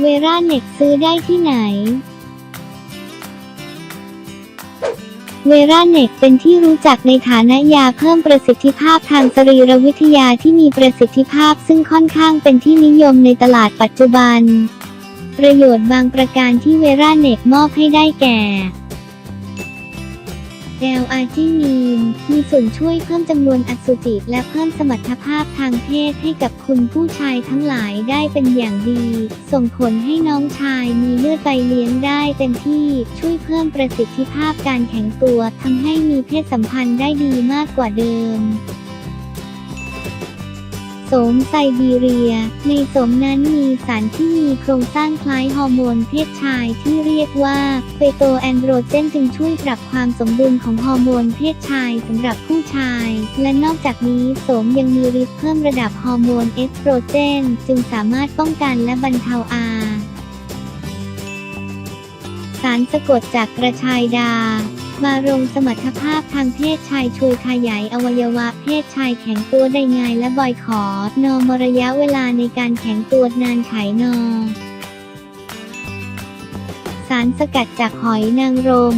เวราเน็กซื้อได้ที่ไหน เวราเน็กเป็นที่รู้จักในฐานะยาเพิ่มประสิทธิภาพทางสรีรวิทยาที่มีประสิทธิภาพซึ่งค่อนข้างเป็นที่นิยมในตลาดปัจจุบัน ประโยชน์บางประการที่เวราเน็กมอบให้ได้แก่ แอลอาร์จินีน มีส่วนช่วยเพิ่มจำนวนอสุจิ และเพิ่มสมรรถภาพทางเพศให้กับคุณผู้ชายทั้งหลายได้เป็นอย่างดี ส่งผลให้น้องชายมีเลือดไปเลี้ยงได้เต็มที่ช่วยเพิ่มประสิทธิภาพการแข็งตัวทำให้มีเพศสัมพันธ์ได้ดีมากกว่าเดิม โสมไซบีเรีย ในโสมนั้นมีสารที่มีโครงสร้างคล้ายฮอร์โมนเพศชายที่เรียกว่าเฟโตแอนโดรเจนจึงช่วยปรับความสมดุลของฮอร์โมนเพศชายสำหรับผู้ชาย และนอกจากนี้โสมยังมีฤทธิ์เพิ่มระดับฮอร์โมนเอสโตรเจน จึงสามารถป้องกันและบรรเทาอาสารสะกดจากกระชายดา มารงสมรรถภาพทางเพศชายช่วยขยายอวัยวะเพศชายแข็งตัวได้ง่ายและบ่อยขอนอมระยะเวลาในการแข็งตัวนานไขนอสารสกัดจากหอยนางรม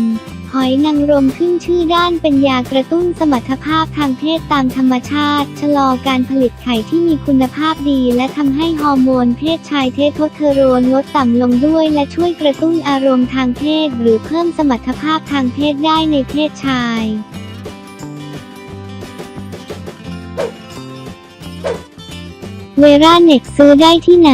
หอยนางรมขึ้นชื่อด้านเป็นยากระตุ้นสมรรถภาพทางเพศตามธรรมชาติ ชะลอการผลิตไข่ที่มีคุณภาพดี และทำให้ฮอร์โมนเพศชายเทสโทสเตอโรนลดต่ำลงด้วย และช่วยกระตุ้นอารมณ์ทางเพศ หรือเพิ่มสมรรถภาพทางเพศได้ในเพศชายเวราเน็กซื้อได้ที่ไหน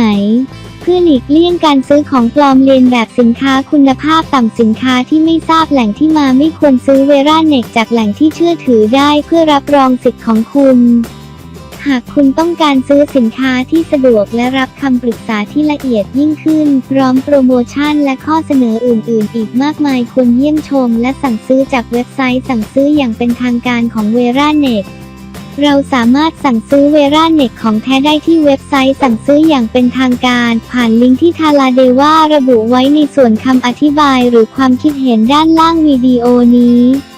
พื่อหลีกเลี่ยงการซื้อของปลอมเลียนแบบสินค้าคุณภาพต่ำสินค้าที่ไม่ทราบแหล่งที่มาไม่ควรซื้อเวราเน็กจากแหล่งที่เชื่อถือได้เพื่อรับรองสิทธิ์ของคุณ หากคุณต้องการซื้อสินค้าที่สะดวกและรับคำปรึกษาที่ละเอียดยิ่งขึ้น พร้อมโปรโมชั่นและข้อเสนออื่น ๆ อีกมากมายควรเยี่ยมชม และสั่งซื้อจากเว็บไซต์สั่งซื้ออย่างเป็นทางการของเวราเน็ก เราสามารถสั่งซื้อเวราเน็ตของแท้ได้ที่เว็บไซต์สั่งซื้ออย่างเป็นทางการ ผ่านลิงก์ที่ทาราเดว่าระบุไว้ในส่วนคำอธิบายหรือความคิดเห็นด้านล่างวิดีโอนี้